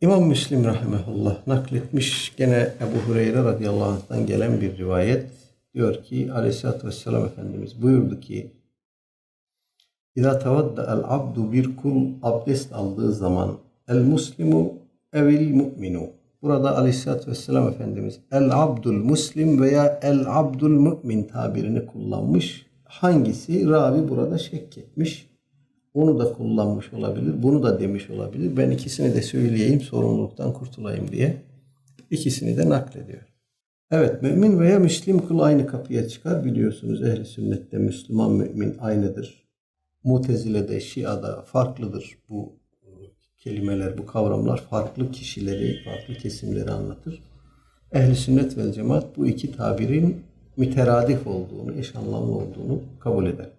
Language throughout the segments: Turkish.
İmam Müslim rahimehullah nakletmiş gene Ebu Hureyre radıyallahu anh'tan gelen bir rivayet. Diyor ki aleyhissalatü vesselam Efendimiz buyurdu ki İza tevadda el abdu bir kul abdest aldığı zaman el muslimu evil mu'minu. Burada aleyhissalatü vesselam Efendimiz el abdul muslim veya el abdul mümin tabirini kullanmış. Hangisi? Ravi burada şek etmiş. Onu da kullanmış olabilir. Bunu da demiş olabilir. Ben ikisini de söyleyeyim sorumluluktan kurtulayım diye. İkisini de naklediyor. Evet mümin veya müslim kul aynı kapıya çıkar. Biliyorsunuz ehli sünnette Müslüman mümin aynıdır. Mutezile'de, Şia'da farklıdır bu e, kelimeler, bu kavramlar farklı kişileri, farklı kesimleri anlatır. Ehli sünnet vel cemaat bu iki tabirin müteradif olduğunu, eş anlamlı olduğunu kabul eder.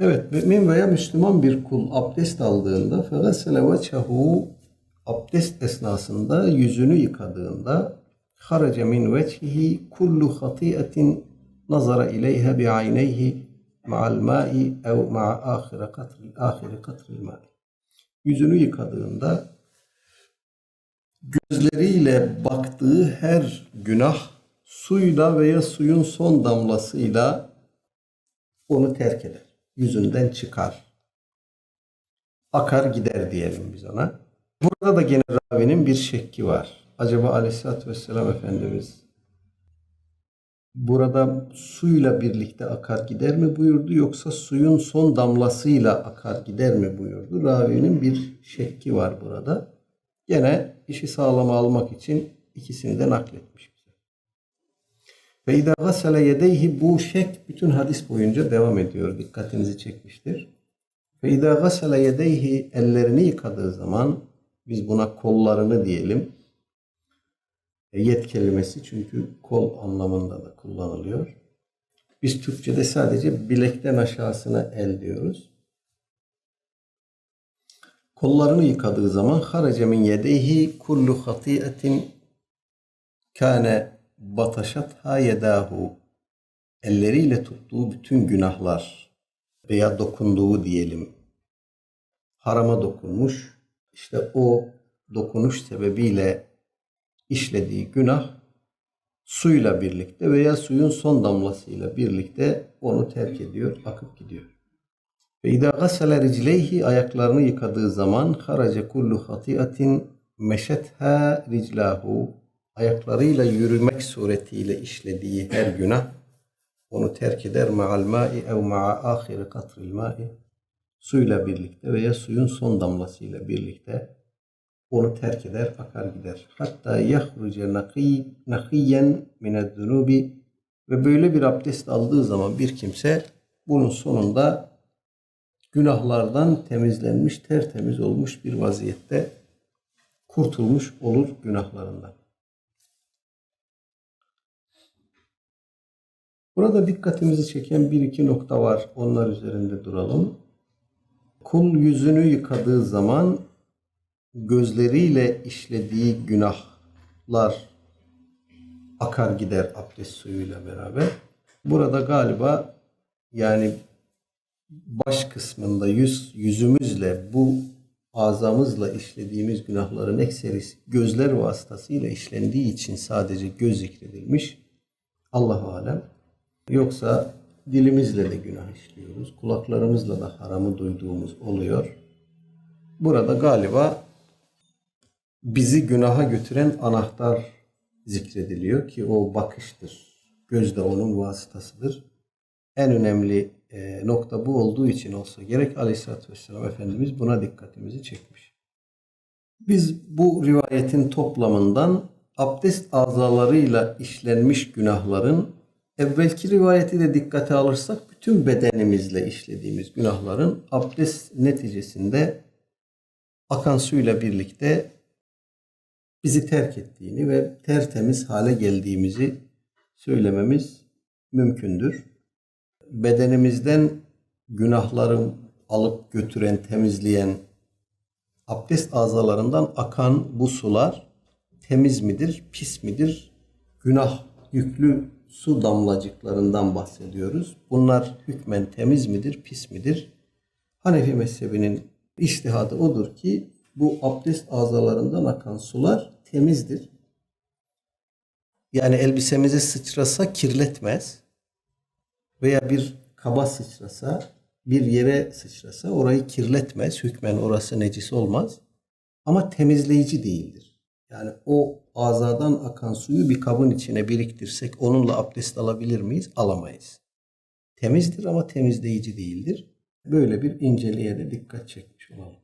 Evet, mümin veya Müslüman bir kul abdest aldığında فَغَسَلَ وَجْهَهُ abdest esnasında yüzünü yıkadığında خَرَجَ مِنْ وَجْهِهِ كُلُّ خَطِيئَةٍ نَظَرَ إِلَيْهَا بِعَيْنَيْهِ مَعَ الْمَاءِ اَوْ مَعَ آخِرِ قَطْرِ آخِرِ قَطْرِ الْمَاءِ Yüzünü yıkadığında gözleriyle baktığı her günah suyla veya suyun son damlasıyla onu terk eder. Yüzünden çıkar. Akar gider diyelim biz ona. Burada da gene ravinin bir şekki var. Acaba aleyhissalatü vesselam Efendimiz burada suyla birlikte akar gider mi buyurdu yoksa suyun son damlasıyla akar gider mi buyurdu. Ravinin bir şekki var burada. Gene işi sağlama almak için ikisini de nakletmiş. Ve idâ gasale yedeyhi bu şek bütün hadis boyunca devam ediyor. Dikkatinizi çekmiştir. Ve idâ gasale yedeyhi ellerini yıkadığı zaman biz buna kollarını diyelim. E, Yet kelimesi çünkü kol anlamında da kullanılıyor. Biz Türkçe'de sadece bilekten aşağısına el diyoruz. Kollarını yıkadığı zaman harace min yedeyhi kullu hatiyetin kâne bataşatha yedahu elleriyle tuttuğu bütün günahlar veya dokunduğu diyelim. Harama dokunmuş. İşte o dokunuş sebebiyle işlediği günah suyla birlikte veya suyun son damlasıyla birlikte onu terk ediyor, akıp gidiyor. Ve idâ gasale ricleyhi ayaklarını yıkadığı zaman harace kullu hatiatin meşetha riclahu ayaklarıyla yürümek suretiyle işlediği her günah onu terk eder ma'al ma'i ev ma'a ahiri katril ma'i suyla birlikte veya suyun son damlasıyla birlikte onu terk eder, akar gider. Hatta yahruce nakiyen mined zunubi ve böyle bir abdest aldığı zaman bir kimse bunun sonunda günahlardan temizlenmiş, tertemiz olmuş bir vaziyette kurtulmuş olur günahlarından. Burada dikkatimizi çeken bir iki nokta var. Onlar üzerinde duralım. Kul yüzünü yıkadığı zaman gözleriyle işlediği günahlar akar gider abdest suyuyla beraber. Burada galiba yani baş kısmında yüz yüzümüzle bu azamızla işlediğimiz günahların ekserisi gözler vasıtasıyla işlendiği için sadece göz zikredilmiş. Allahu alem. Yoksa dilimizle de günah işliyoruz. Kulaklarımızla da haramı duyduğumuz oluyor. Burada galiba bizi günaha götüren anahtar zikrediliyor ki o bakıştır. Göz de onun vasıtasıdır. En önemli e, nokta bu olduğu için olsa gerek Aleyhisselatü Vesselam Efendimiz buna dikkatimizi çekmiş. Biz bu rivayetin toplamından abdest azalarıyla işlenmiş günahların evvelki rivayeti de dikkate alırsak bütün bedenimizle işlediğimiz günahların abdest neticesinde akan suyla birlikte bizi terk ettiğini ve tertemiz hale geldiğimizi söylememiz mümkündür. Bedenimizden günahları alıp götüren, temizleyen abdest azalarından akan bu sular temiz midir, pis midir? Günah yüklü su damlacıklarından bahsediyoruz. Bunlar hükmen temiz midir, pis midir? Hanefi mezhebinin iştihadı odur ki bu abdest azalarından akan sular temizdir. Yani elbisemize sıçrasa kirletmez. Veya bir kaba sıçrasa, bir yere sıçrasa orayı kirletmez. Hükmen orası necis olmaz. Ama temizleyici değildir. Yani o azadan akan suyu bir kabın içine biriktirsek onunla abdest alabilir miyiz? Alamayız. Temizdir ama temizleyici değildir. Böyle bir inceliğe de dikkat çekmiş olalım.